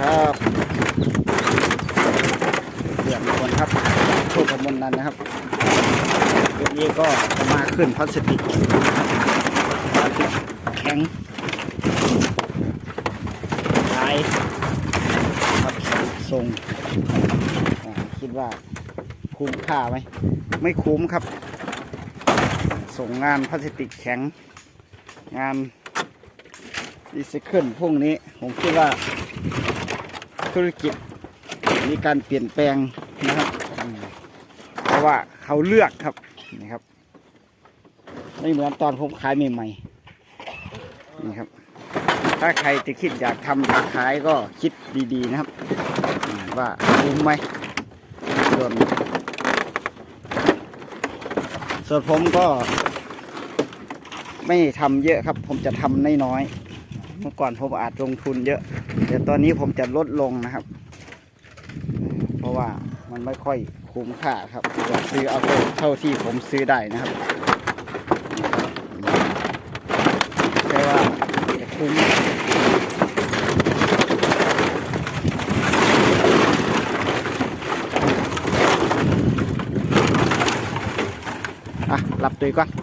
ครับเรียบร้อยครับโชคกมลนันนะครับเรื่องนี้ก็จะมาขึ้นพลาสติกพลาสติกแข็งขายครับทรงคิดว่าคุ้มค่าไหมไม่คุ้มครับ ส่งงานพลาสติกแข็ง งานรีไซเคิลพวกนี้ผมคิดว่า ธุรกิจมีการเปลี่ยนแปลงนะครับ เพราะว่าเขาเลือกครับนี่ครับ ไม่เหมือนตอนผมขายใหม่ๆนี่ครับ ถ้าใครจะคิดอยากทำอยากขายก็คิดดีๆนะครับ ว่าคุ้มไหมส่วนส่วนผมก็ไม่ทำเยอะครับ ผมจะทำน้อยๆ เมื่อก่อนผมอาจลงทุนเยอะ แต่ตอนนี้ผมจะลดลงนะครับ เพราะว่ามันไม่ค่อยคุ้มค่าครับซื้อเอาเท่าที่ผมซื้อได้นะครับแต่ว่าจะคุ้มอะหลับตัวก่อน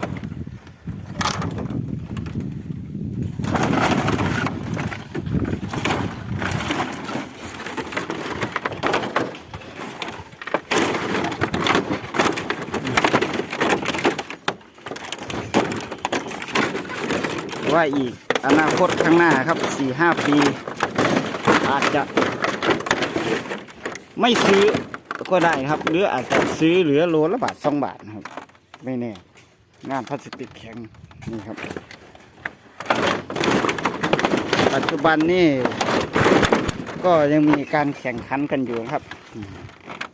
ว่าอีกอนาคตข้างหน้าครับสี่ห้าปี อาจจะ ไม่ซื้อก็ได้ครับ หรืออาจจะซื้อเหลือโลละบาทสองบาทนะครับ ไม่แน่งานพลาสติกแข็งนี่ครับ ปัจจุบันนี่ก็ยังมีการแข่งขันกันอยู่ครับ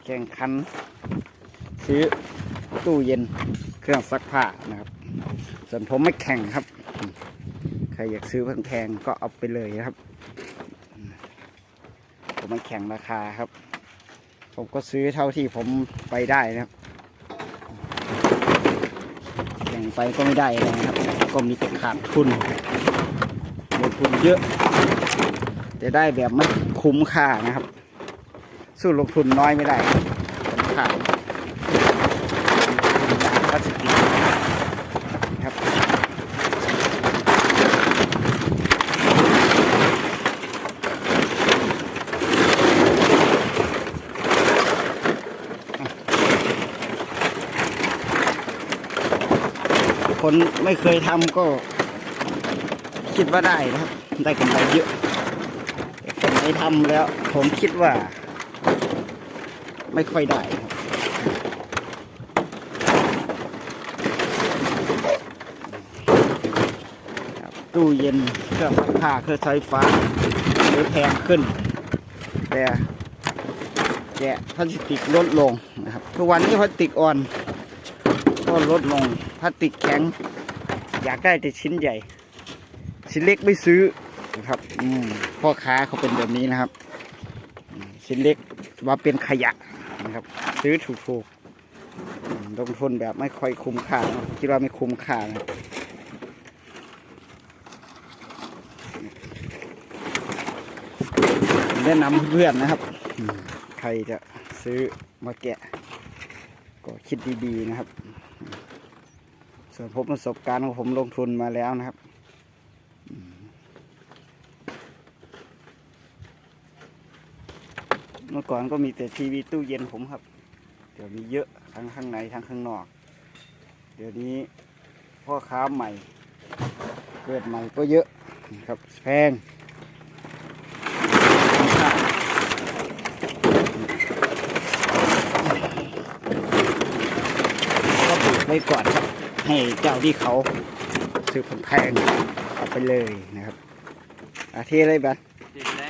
แข่งขัน ซื้อตู้เย็นเครื่องซักผ้านะครับ ส่วนผมไม่แข่งครับ ใครอยากซื้อแพงๆก็เอาไปเลยนะครับ ผมไม่แข่งราคาครับ ผมก็ซื้อเท่าที่ผมไปได้นะครับแข่งไปก็ไม่ได้อะไรนะครับ ก็มีแต่ขาดทุนลงทุนเยอะแต่ได้แบบไม่คุ้มค่านะครับ สู้ลงทุนน้อยไม่ได้คุ้มค่าพลาสติกนะครับ คนไม่เคยทำก็ คิดว่าได้นะครับ ได้กำไรเยอะแต่คนไม่ทำแล้ว ผมคิดว่า ไม่ค่อยได้ครับตู้เย็นเครื่องซักผ้าเครื่องใช้ฟ้าหรือแพงขึ้น แต่แกะพลาสติกลดลงนะครับทุกวันนี้พลาสติกอ่อนก็ลดลง ลาสติกแข็ง อยากได้แต่ชิ้นใหญ่ ชิ้นเล็กไม่ซื้อนะครับอืมพ่อค้าเขาเป็นแบบนี้นะครับ ชิ้นเล็กว่าเป็นขยะนะครับ ซื้อถูกๆลงทุนแบบไม่ค่อยคุ้มค่านะคิดว่าไม่คุ้มค่านะแนะนำเพื่อนนะครับ ใครจะซื้อมาแกะ ก็คิดดีๆนะครับ ส่วนผมประสบการณ์ของผมลงทุนมาแล้วนะครับเมื่อก่อนก็มีแต่ทีวีตู้เย็นผมครับ เดี๋ยวนี้เยอะทั้งข้างในทั้งข้างนอก เดี๋ยวนี้พ่อค้าใหม่ เกิดใหม่ก็เยอะนะครับแพงก็ปลูกไว้ก่อนครับ ให้เจ้าที่เขาซื้อแพงเอาไปเลยนะครับอาเทอะไรบ้างติดได้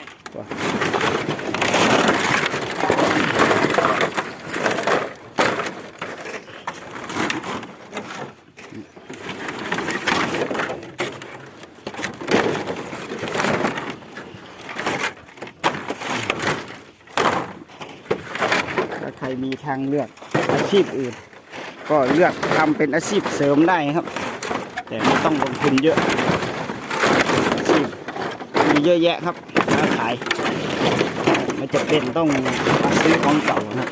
ถ้าใครมีทางเลือกอาชีพอื่น ก็เลือกทำเป็นอาชีพเสริมได้ครับ แต่ไม่ต้องลงทุนเยอะอาชีพมีเยอะแยะครับหาขายไม่จะเป็นต้องมาซื้อของเก่านะ